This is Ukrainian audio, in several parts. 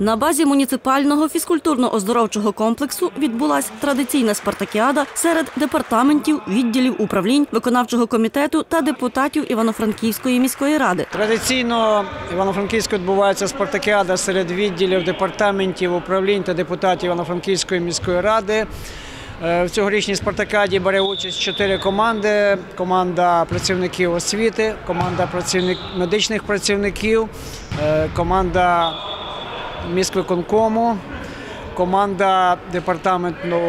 На базі муніципального фізкультурно-оздоровчого комплексу відбулася традиційна спартакіада серед департаментів, відділів управлінь, виконавчого комітету та депутатів Івано-Франківської міської ради. Традиційно Івано-Франківську відбувається спартакіада серед відділів департаментів, управлінь та депутатів Івано-Франківської міської ради. Е, В цьогорічній спартакіаді бере участь чотири команди: команда працівників освіти, команда працівник медичних працівників, е, команда міськвиконкому, команда департаменту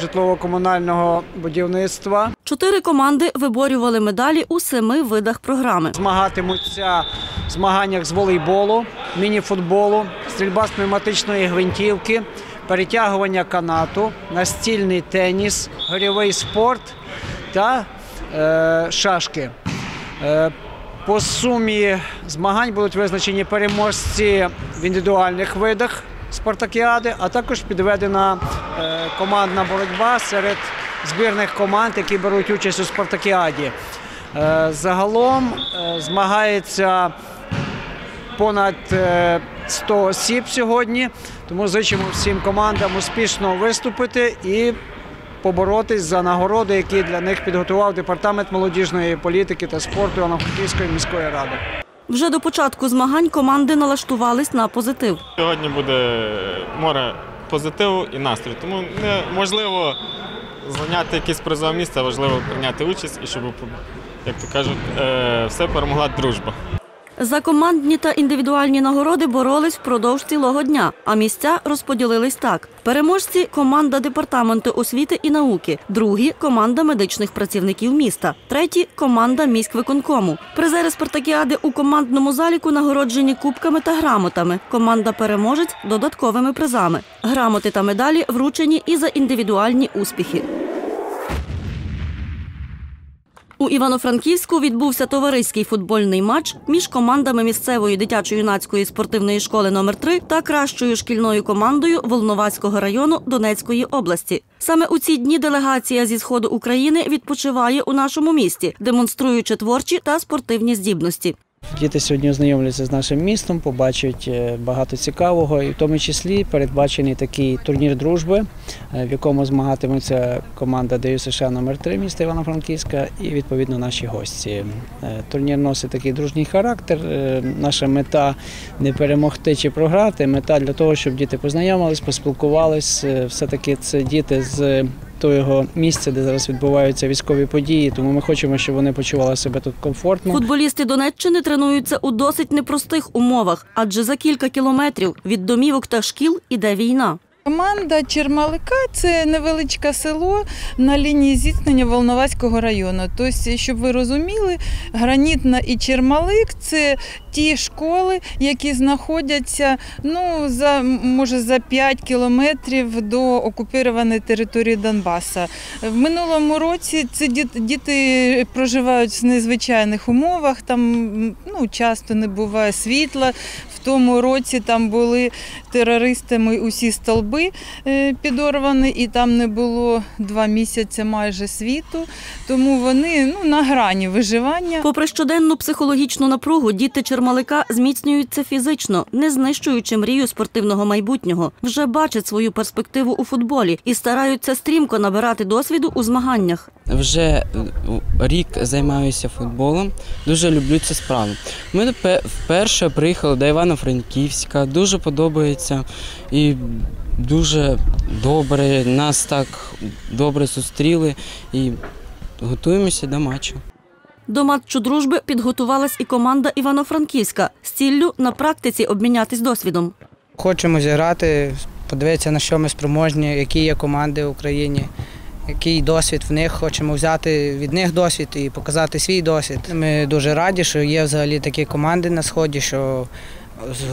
житлово-комунального будівництва. Чотири команди виборювали медалі у семи видах програми. Змагатимуться в змаганнях з волейболу, мініфутболу, стрільба з пневматичної гвинтівки, перетягування канату, настільний теніс, горєвий спорт та е, шашки. По сумі змагань будуть визначені переможці в індивідуальних видах спартакіади, а також підведена е, командна боротьба серед збірних команд, які беруть участь у спартакіаді. Е, Загалом е, змагається понад е, 100 осіб сьогодні, тому зичимо всім командам успішно виступити і поборотись за нагороди, які для них підготував департамент молодіжної політики та спорту Івано-Франківської міської ради. Вже до початку змагань команди налаштувались на позитив. Сьогодні буде море позитиву і настрою. Тому неможливо зайняти якесь призове місце, важливо прийняти участь і щоб, як то кажуть, е, все перемогла дружба. За командні та індивідуальні нагороди боролись впродовж цілого дня, а місця розподілились так: переможці команда департаменту освіти і науки, другі команда медичних працівників міста, треті команда міськвиконкому. Призери спартакіади у командному заліку нагороджені кубками та грамотами. Команда переможець додатковими призами. Грамоти та медалі вручені і за індивідуальні успіхи. У Івано-Франківську відбувся товариський футбольний матч між командами місцевої дитячо-юнацької спортивної школи номер 3 та кращою шкільною командою Волноваського району Донецької області. Саме у ці дні делегація зі сходу України відпочиває у нашому місті, демонструючи творчі та спортивні здібності. Діти сьогодні ознайомляться з нашим містом, побачать е, багато цікавого, і в тому числі передбачений такий турнір дружби, е, в якому змагатиметься команда ДЮСШ номер 3 міста Івано-Франківська і відповідно наші гості. Е, Турнір носить такий дружній характер. Наша мета не перемогти чи програти. Мета для того, щоб діти познайомились, поспілкувались. Е, Все-таки це діти з того місця, де зараз відбуваються військові події. Тому ми хочемо, щоб вони почували себе тут комфортно. Футболісти Донеччини тренуються у досить непростих умовах, адже за кілька кілометрів від домівок та шкіл іде війна. Команда Чермалика це невеличке село на лінії зіткнення Волноваського району. Тобто, щоб ви розуміли, Гранітна і Чермалик це ті школи, які знаходяться ну, за, може, за 5 кілометрів до окупованої території Донбаса. В минулому році ці діт- діти проживають в незвичайних умовах, там ну, часто не буває світла. В тому році там були терористами усі столби е, підорвані, і там не було два місяці майже світу. Тому вони ну, на грані виживання. Попри щоденну психологічну напругу, діти Чермалика зміцнюються фізично, не знищуючи мрію спортивного майбутнього. Вже бачать свою перспективу у футболі і стараються стрімко набирати досвіду у змаганнях. Вже е, рік займаюся футболом, дуже люблю цю справу. Ми вперше приїхали до Івано-Франківська, дуже подобається і дуже добре. Нас так добре зустріли і готуємося до матчу. До матчу дружби підготувалась і команда Івано-Франківська з ціллю на практиці обмінятись досвідом. Хочемо зіграти, подивитися, на що ми спроможні, які є команди в Україні, який досвід в них. Хочемо взяти від них досвід і показати свій досвід. Ми дуже раді, що є взагалі такі команди на сході, що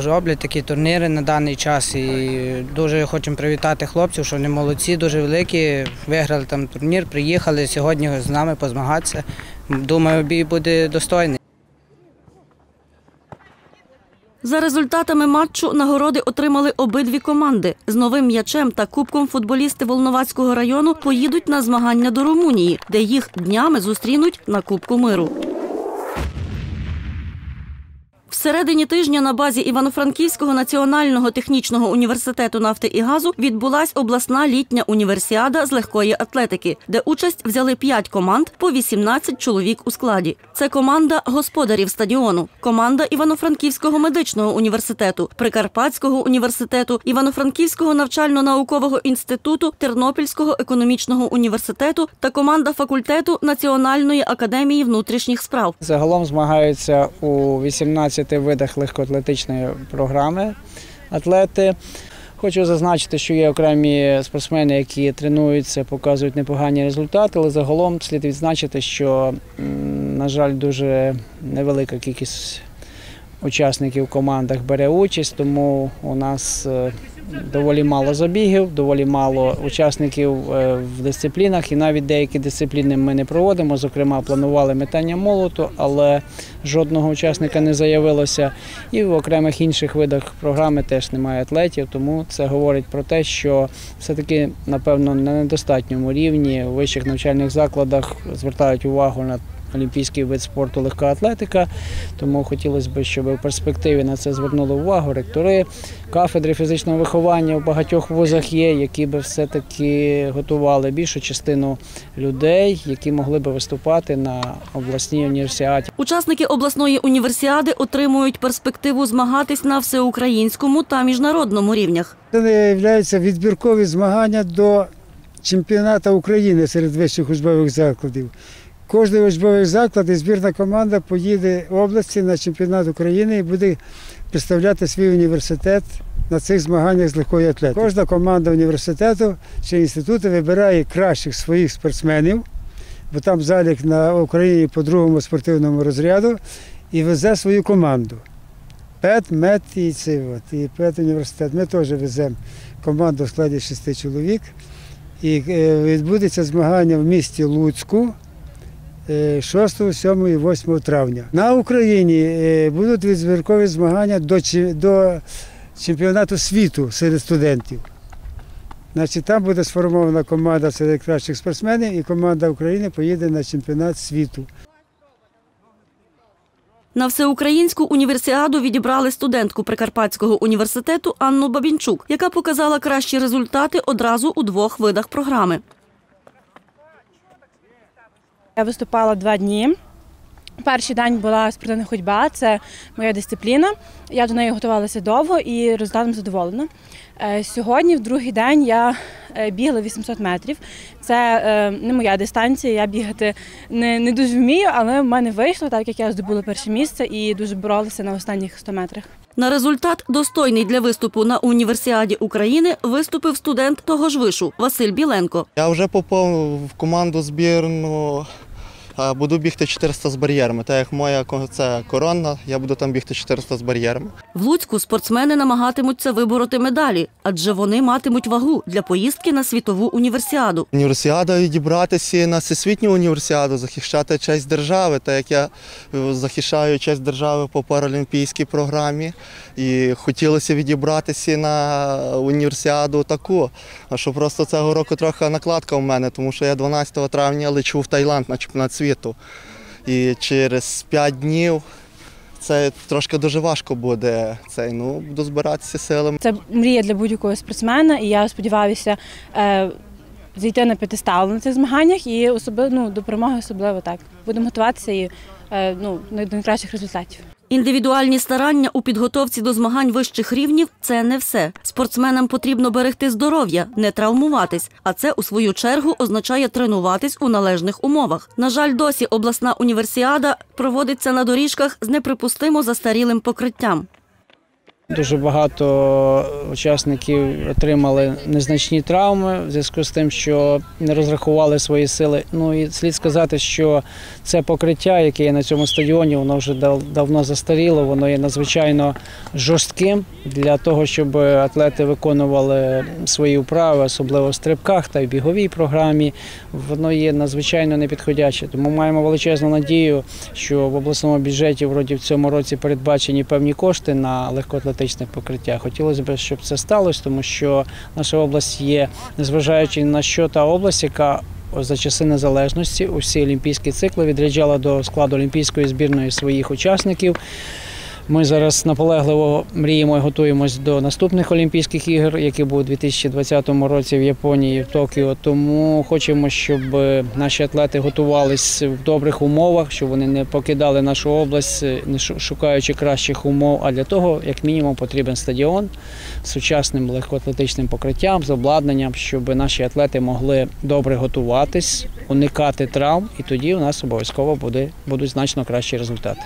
зроблять такі турніри на даний час. І дуже хочемо привітати хлопців, що вони молодці, дуже великі. Виграли там турнір, приїхали сьогодні з нами позмагатися. Думаю, бій буде достойний. За результатами матчу нагороди отримали обидві команди. З новим м'ячем та кубком футболісти Волновацького району поїдуть на змагання до Румунії, де їх днями зустрінуть на Кубку миру. В Всередині тижня на базі Івано-Франківського національного технічного університету нафти і газу відбулась обласна літня універсіада з легкої атлетики, де участь взяли 5 команд по 18 чоловік у складі. Це команда господарів стадіону, команда Івано-Франківського медичного університету, Прикарпатського університету, Івано-Франківського навчально-наукового інституту, Тернопільського економічного університету та команда факультету Національної академії внутрішніх справ. Загалом змагаються у 18 видах легкоатлетичної програми атлети. Хочу зазначити, що є окремі спортсмени, які тренуються, показують непогані результати, але загалом слід відзначити, що, на жаль, дуже невелика кількість учасників в командах бере участь, тому у нас е, доволі мало забігів, доволі мало учасників е, в дисциплінах, і навіть деякі дисципліни ми не проводимо. Зокрема, планували метання молоту, але жодного учасника не заявилося. І в окремих інших видах програми теж немає атлетів, тому це говорить про те, що все-таки, напевно, на недостатньому рівні у вищих навчальних закладах звертають увагу на олімпійський вид спорту легка атлетика. Тому хотілося б, щоб в перспективі на це звернули увагу ректори, кафедри фізичного виховання в багатьох вузах є, які би все-таки готували більшу частину людей, які могли би виступати на обласній універсіаді. Учасники обласної універсіади отримують перспективу змагатись на всеукраїнському та міжнародному рівнях. Це є відбіркові змагання до чемпіонату України серед вищих учбових закладів. Кожний учбовий заклад і збірна команда поїде в області на чемпіонат України і буде представляти свій університет на цих змаганнях з легкої атлетики. Кожна команда університету чи інституту вибирає кращих своїх спортсменів, бо там залік на Україні по другому спортивному розряду і везе свою команду. ПЕТ, МЕТ і цей от, і ПЕТ університет. Ми теж веземо команду в складі шести чоловік. І е, відбудеться змагання в місті Луцьку 6, 7 і 8 травня. На Україні е, будуть відбіркові змагання до, до чемпіонату світу серед студентів. Значить, там буде сформована команда серед кращих спортсменів, і команда України поїде на чемпіонат світу. На всеукраїнську універсіаду відібрали студентку Прикарпатського університету Анну Бабінчук, яка показала кращі результати одразу у двох видах програми. Я виступала два дні. Перший день була спортивна ходьба, це моя дисципліна. Я до неї готувалася довго і результатом задоволена. Е, Сьогодні, в другий день, я е, бігла 800 метрів. Це е, не моя дистанція, я бігати не, не дуже вмію, але в мене вийшло, так як я здобула перше місце і дуже боролася на останніх 100 метрах. На результат, достойний для виступу на універсіаді України, виступив студент того ж вишу Василь Біленко. Я вже попав в команду збірну. Буду бігти 400 з бар'єрами. Так як моя це коронна, я буду там бігти 400 з бар'єрами. В Луцьку спортсмени намагатимуться вибороти медалі, адже вони матимуть вагу для поїздки на світову універсіаду. Універсіада відібратися на всесвітню універсіаду, захищати честь держави, так як я е, захищаю честь держави по паралімпійській програмі. І хотілося відібратися на універсіаду таку. А що просто цього року трохи накладка у мене, тому що я 12 травня лечу в Таїланд на чемпіонат світу. І через 5 днів це трошки дуже важко буде. Цей, ну, буду силами. Це мрія для будь-якого спортсмена, і я сподіваюся е, зійти на п'ятистал на цих змаганнях і особливо ну, до перемоги особливо так. Будемо готуватися і ну, до найкращих результатів. Індивідуальні старання у підготовці до змагань вищих рівнів це не все. Спортсменам потрібно берегти здоров'я, не травмуватись. А це у свою чергу означає тренуватись у належних умовах. На жаль, досі обласна універсіада проводиться на доріжках з неприпустимо застарілим покриттям. Дуже багато учасників отримали незначні травми в зв'язку з тим, що не розрахували свої сили. Ну і слід сказати, що це покриття, яке є на цьому стадіоні, воно вже давно застаріло, воно є надзвичайно жорстким для того, щоб атлети виконували свої вправи, особливо в стрибках та й біговій програмі. Воно є надзвичайно непідходяче. Тому маємо величезну надію, що в обласному бюджеті вроді в цьому році передбачені певні кошти на легкоатлетичне покриття. Хотілося б, щоб це сталося, тому що наша область є, незважаючи на що та область, яка за часи незалежності усі олімпійські цикли відряджала до складу олімпійської збірної своїх учасників. Ми зараз наполегливо мріємо і готуємось до наступних Олімпійських ігор, які будуть у 2020 році в Японії, в Токіо. Тому хочемо, щоб наші атлети готувалися в добрих умовах, щоб вони не покидали нашу область, не шукаючи кращих умов. А для того, як мінімум, потрібен стадіон з сучасним легкоатлетичним покриттям, з обладнанням, щоб наші атлети могли добре готуватись, уникати травм, і тоді у нас обов'язково буде, будуть значно кращі результати.